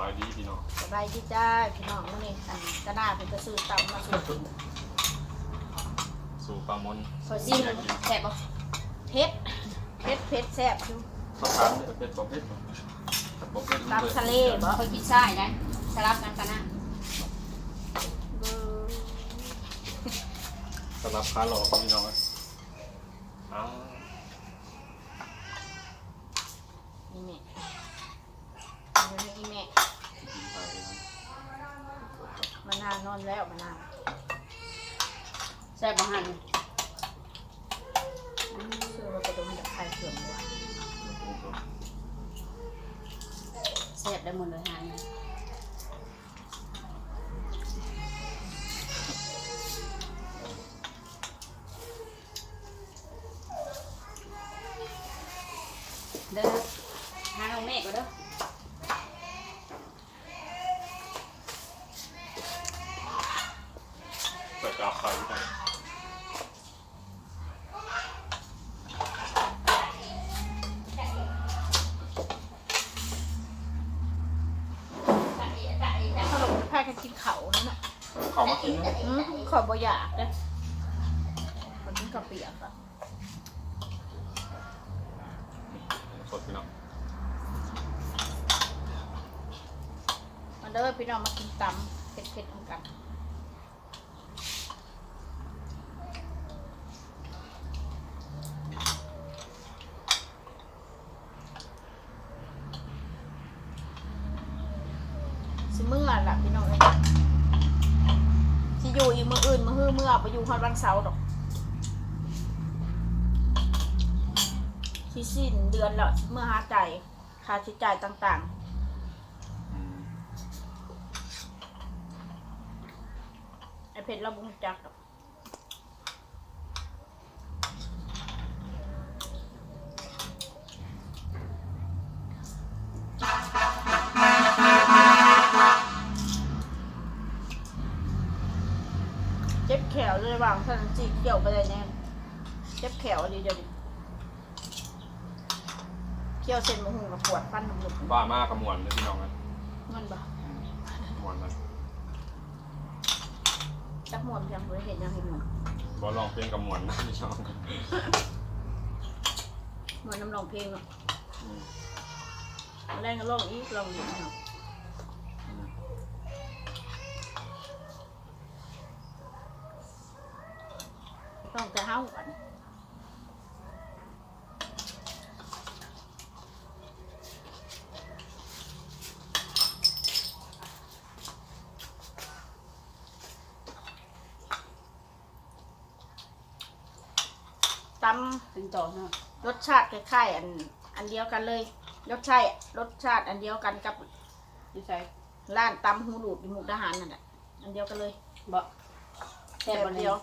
บายดีพี่น้องสบายดีจ้าพี่น้องมื้อนี้อันกระดาษเป็นกระซื้อตำมาสู่กินสู่ปลามนขอซิมแซ่บบ่เผ็ดเผ็ดเผ็ดแซ่บอยู่สอบถามเนี่ยเป็นประเภทประเภทตำทะเลบ่คนกินใช่ได้สลับกันกันนะเบิ่งสำหรับค้าหลอกพี่น้องอ้าวนี่แม่เดี๋ยวนี้อีแม่ กินไปนะ มานานน อนแล้วมานานแซ่บบ่หันซื้อมากระดมจากไข่เสื่อมว่ะแซ่บได้หมดเลยหัน เปิดกาไฟไปขนมพากันกินเขานั่นน่ะขามากินนะอืมขอบอยากเด้อคนกินกับเปียกอะสดพี่น้องมาเด้อพี่น้องมากินตำเผ็ดๆเหมือนกัน สิเมื่อล่ะพี่น้องเอ้ยสิ อยู่อีกมืออื่นมือฮื้อเมื่อไปอยู่ฮอดวันเสาร์ดอกสิสิ้นเดือนแล้วเมื่อหาจ่ายค่าใช้จ่ายต่างอืมๆไอเพชรเราบุ้งจักดอก วเลยวางท่านจีเกี่ยวไปเลยแน่เจ็บแขวดีเดี๋ยวดิเกี่ยวเส้นมะฮุงกับปวดฟันหนุบบ้ามากกระมวลเลยพี่น้องนะๆมันบ่มวนนะจักหมวนเพียงบ่ได้เห็นยังเห็นหมวนบอลองเพลงกระมวลนะพี่น้องหมวนน้ำลองเพลงเนาะอืมแรงก็ลองอีกลองอีกเนาะ อืม ต้อง แต่เฮาก่อนตำเป็นต่อเนาะรสชาติคล้ายๆอันอันเดียวกันเลย รสชาติรสชาติอันเดียวกันกับนี่ใส่ร้านตำหูหลูดอยู่มุกดาหารนั่นแหละอันเดียวกันเลยบ่แซ่บบ่เดีเดียยวว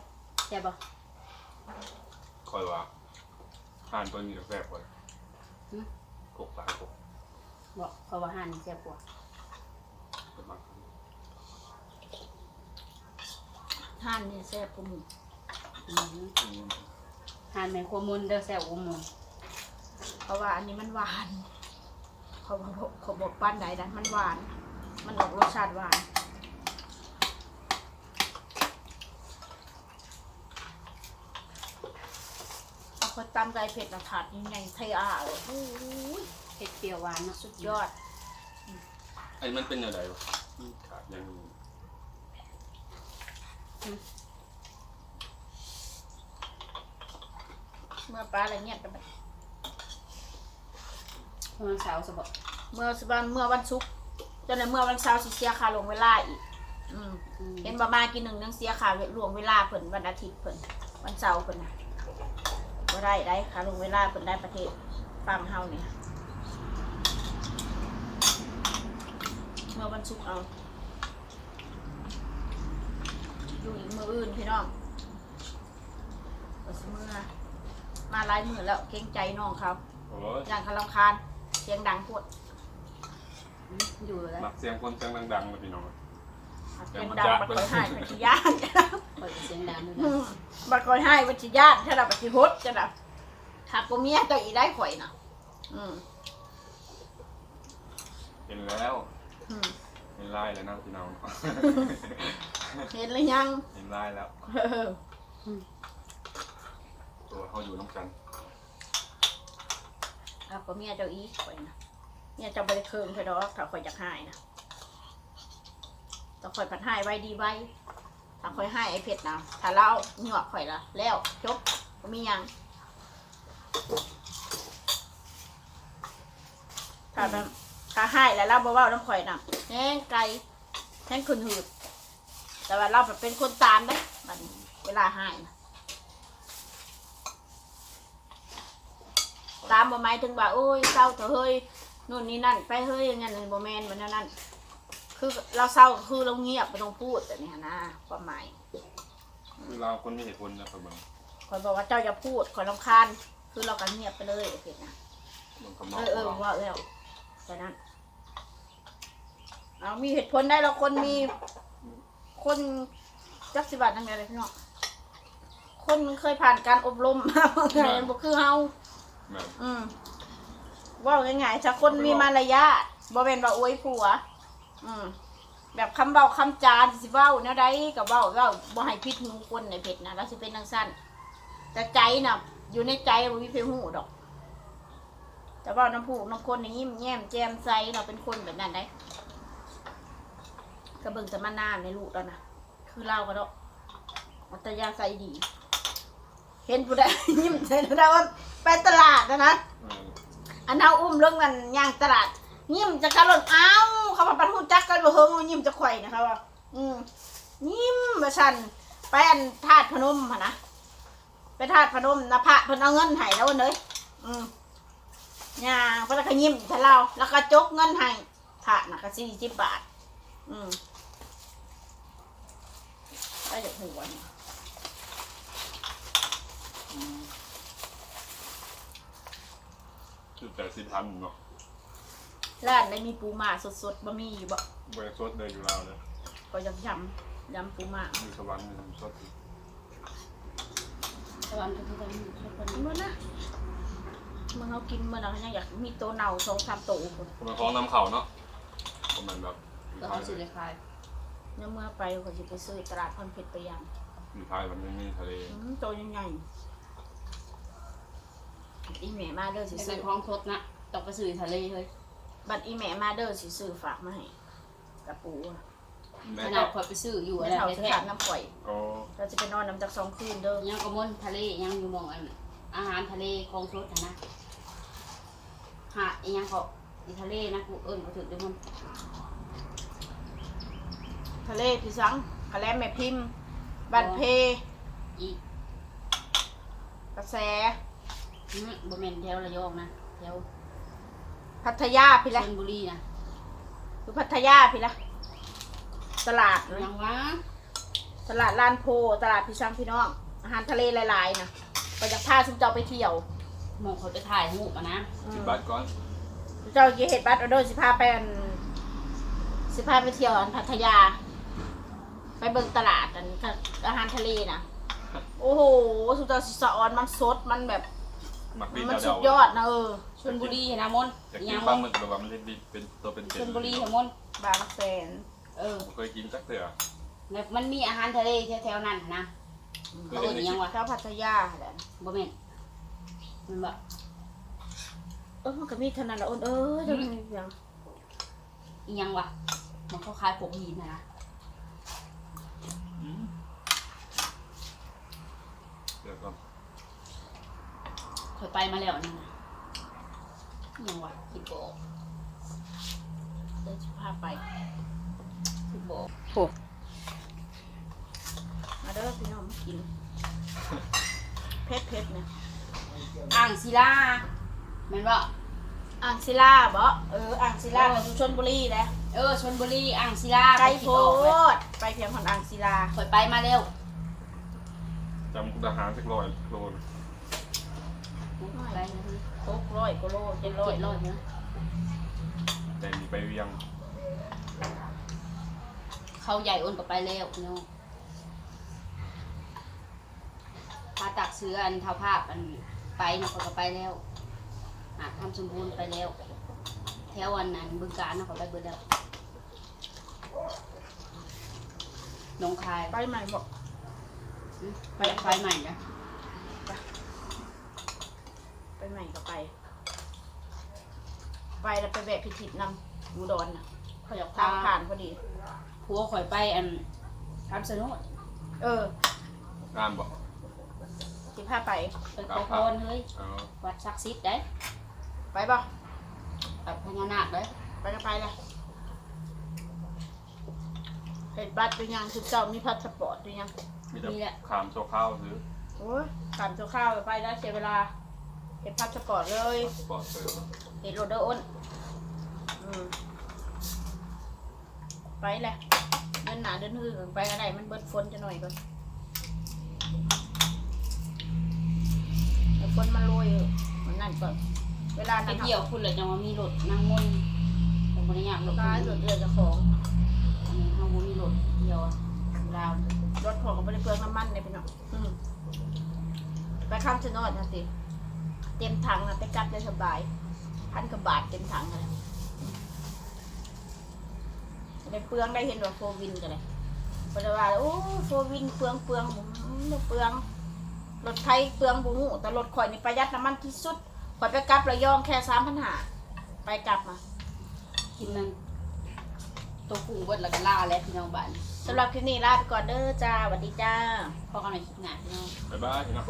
แซ่บบ่ คอยว่าทานตัวนี้แซ่บกว่าหกหลายหกบ่เพราะว่าหันแซ่บกว่าประมาณท่านนี่แซ่บกว่าหมูอืมอืมหันแม่นความมุนเด้อแซ่บกว่าหมูเพราะว่าอันนี้มันหวานเขาบอกเขาบอกปั้นใดนะมันหวาน มันออกรสชาติหวานเอา คนตำไก่เผ็ดนะถาดยิ่งใหญ่ไทยอาเลยโอ้ยเผ็ดเปรี้ยวหวานเนาะสุดยอดไอ้มันเป็นยังไงวะอืมขาดยังมีเมื่อปลาอะไรเงี้ยกันไปวันเสาร์ซะบ่เมื่อวันเมื่อวันศุกร์จนในเมื่อวันเสาร์สิเสียค่าลงเวลาอีก อืมอืมเห็นบามากินหนึ่งยังเสียค่าลวงเวลาเพิ่นวันอาทิตย์เพิ่นวันเสาร์เพิ่นนะ บ่ได้ได้ค่าลงเวลาเพิ่นได้ประเทศฟังเฮาเนี่ยเมื่อวันศุกร์เอาอยู่อีกมืออื่นพี่น้องก็สิมือมาหลายมือแล้วเกรงใจน้องเขาโอ้ยอย่างเขารำคาญเสียงดังโพดอืมอยู่แล้ว หมักเสียงคนเสียงดังๆเลยพี่น้อง เสียงดังบัดคอยให้บัดชิยานเปิดเสียงดังด้วยอืนะบัดคอยให้บัดชิยานถ้าเราบัดชิฮดจะดับถักกูเมียตัวอีได้ข่อยน่ะ อืมเห็นแล้ว อืมเห็นไล่แล้วนะพี่น้องเห็นหรือยัง เห็นไล่แล้ว เออตัวเขาอยู่น้องกันเอาก็เมียเจ้าอีข่อยน่ะเมียจ้าบริเคิงข่อยดอกถ้าข่อยอยากหายนะ แต่ข่อยผัดหายไว้ดีไว้ ถ้าข่อยหายไอ้เผ็ดนะถ้าเล่าเหงือกข่อยละแล้วจบก็มียังถ้าถ้าหายแล้วเราบ่เว้าน้ำข่อยนะแห้งไกลแห้งขึ้นหืดแต่ว่าเราแบบเป็นคนตามได้บันเวลาหายนะตามบ่หมายถึงว่าโอ้ยเศร้าเถอะเฮ้ยนู่นนี่นั่น ไปเฮ้ยอย่างนั้นบ่แมนมันนั่นนั่น คือเราเศร้าคือเราเงียบไม่ต้องพูดแต่นี่นะความหมายคือเราคนมีเหตุผลนะครับบางคอยบอกว่าเจ้าอย่าพูดคอยรำคาญคือเราก็เงียบไปเลยโอเคนะบางคำนอเอกอเออว่าแล้วแต่นั้นเอามีเหตุผลได้เราคนมี คนจักสิบัตทั้งนั้นเลยพี่น้องคนเคยผ่านการอบรมมาเมื่อไงบ่คือเฮาแบบอืมว่าง่ายๆถ้าคนมีมารยาทบ่เป็นว่าอวยผัว อืมแบบคำเบาคำจาสิเว้าแนวใดก็เว้าเว้าบ่ให้พิษหูคนในเพจนะแล้วสิเป็นจังซั่นแต่ใจน่ะ อยู่ในใจบ่มีเพหูดอก แต่ว่าน้ำผูกน้ำคนอย่างยิ้มแย้มแจ่มใสเราเป็นคนแบบนั้นได้ก็เบิ่งแต่มานานในลูกแล้วนะคือเราก็ดอกอัตยาใสดี เห็นผู้ใดยิ้มใส่แล้วว่าไปตลาดนะนะเอออันเอาอุ้มเรื่องนั้นย่างตลาดยิ้มจะกระโดดอ้าว เขามาปันหูจักกันบ่เฮิงยิ้มจะไข่นะคะว่าอืมยิ้มมาชันไปอันธาตุพนมหั่นนะไปธาตุพนมนะพระเพิ่นเอาเงินให้แล้วเนยอืมย่างเพิ่นก็ยิ้มใส่เราแล้วก็จกเงินให้พระน่ะก็สี่สิบบาท อืมได้จากหัวนี่จุดแต่สิบพันเนาะ ร้านได้มีปูม่าสดๆบะหมี่บ่บริสุทธิ์เลยอยู่เราเลยก็ยำยำยำปูม่าอยู่สวรรค์อยู่สดตะวันก็คือกันชอบคนกินมื้อนะเมื่อเขากินเมื่อเรายังอยากมีโตวเน่าสองสามโตวพุ่นมันคล้องน้ำเข่าเนาะประมาณแบบก็เขาสิเลยคายเนี่ยเมื่อไปเขาจะไปซื้อตลาดพันเพชรไปยอยู่ท้ายมันไม่มีทะเลำอืมโตวยังไงอีแม่มาเด้อสิเป็ซื้อนคลองสดนะต้องไปซื้อทะเลเฮ้ย บัดอีแม่มาเด้อสิซื้อฝากมาให้กระปูอะแม่ขก็นาดคอยไปซื้ออยู่แม่อะไรเฒ่าสิแท้ขาดน้ำข่อยก็เราจะไปนอนน้ำจากสองคืนเด้อๆยังกระมนทะเลยังอยู่หมองอันอาหารทะเลคลองสดนะนะหาดอีหยังเขาอีทะเลนะกูเอิ้นกูถึงเดี๋ยวมันทะเลพี่สังกะแลมแม่พิมพ์ บันเพอีกกระแส อืมบ่แม่นแถวระยองนะแถว พัทยาพี่ชละลบุรีนะอยู่พัทยาพี่ละตลาดนะยังวะตลาดลานโพตลาดพี่ช่างพี่น้อง อาหารทะเลหลายๆนะก็จะพาชุมเจ้าไปเที่ยวหมองเขาไปถ่ายรูปอะนะสิบบาทก่อนชุมเจ้าเยเห็ดบัตรออเดอร์สิพาไปอันสิพาไปเที่ยวอันพัทยา ไปเบิ่งตลาดอันก็อาหารทะเลนะโอ้โหชุมเจ้าสิสะออนมันสดมันแบบ หมักดีมันเดาสุดยอดนะเออ ชลบุรีเห็นนะมนอยากอีกิหยันงปลาบ่หมึกแบบว่ามันเล็กๆเป็นตัวเป็นชลบุรีเห็นมนบางแสนเออผมเคยกินจักเถื่อแล้วมันมีอาหารทะเลแถวๆนั้นนะเขาเอิ้นอิหยังวะเจ้าพัทยาแหละบ่แม่นมันแบบเออมันก็มีเท่านั้นแหละอ้นเออจะมีอย่างอีหยังวะมันเขาขายพวกหินนะนะอืมเดี๋ยวก่อนเคยไปมาแล้วนี่นะอีห ยังวะคิดบอกเดี๋ยวจะพาไปคิดบออกมาเด้อพี่น้องมากินเพชรเพชรเนี่ยอ่างศิลาแม่นบ่อ่างศิลาบ่เอออ่างศิลาอยู่ชลบุรีแหละเออชลบุรีอ่างศิลาไกลไปโพดไปเพียงคนอ่างศิลาเคยไปมาแล้วจำคุณทหารสักร้อยโลนไปนะ พี่หกร้อยกิโลเจ็ดร้อยเจ็ดร้อยเนอะแต่มีไปเวียงเขาใหญ่อ้นก็ไปแล้วพี่น้องพาตักเสื้ออันเท่าภาพอันไปนะเขาก็ไปแล้วหาดทำสมบูรณ์ไปแล้ว แถววันนั้นบึงการนะเขาไปเบิดแล้วหนองคายไปใหม่บอกไปไฟใหม่นะไป ใหม่ก็ไป ไปแล้วไปแวะพิจิตรนำอุดรน่ะเขาอยากทาพางผ่านพอดี ผัวข่อยไปอันคำสนุดเอองานบอกสิพาไป ไปขอพรเฮ้ยเอาวัดศักดิ์สิทธิ์ได้ไปบ่กับพญานาคได้ไปก็ไปเลยเห็นบัตรเป็นยังคือเจ้ามีพาสปอร์ตเป็นยังมีแต่ขามโซข้าวซื้อโอ้ยถามตัวข้าวไปแล้วเสียเวลา เห็นพาสปอร์ตเลยปอดเสริมเห็นโรดเดอร์อ้นอืมไปแหละเดินหนาเดินหื้อไปอะไรมันเบิดฝนจะหน่อยก่อนไอ้ฝนมันโรยมันนั่นก่อน เวลาไปนั้นเที่ยวคุณเลยจังว่ามีรถนั่งมนต์แต่บริยากรถตายรถเรือจะของ อันนี้เขาบ่มีรถเที่ยวอะลาวรถของก็ไม่ได้เปลืองน้ำมันเลยพี่น้องอืมไปข้ามชะโนดนะสิ เต็มถังนะไปกลับได้สบาย พันกว่าบาทเต็มถังเลยได้เปลืองได้เห็นว่าโฟวินกันเลยเพราะว่าโอ้โฟวินเปลืองเปลืองอืมบ่เปลืองรถไทยเปลืองบุหูแต่รถข่อยนี่ประหยัดน้ำมันที่สุดข่อยไปกลับระยองแค่สามพันหาไปกลับมากินนั่นตัวกุ้งเบิดแล้วก็ล่าแล้วพี่น้องบ้านสำหรับคลิปนี้ลาไปก่อนเด้อจ้าสวัสดีจ้าพอกันในคลิปหน้าพี่น้องบ๊ายบายพี่น้องบ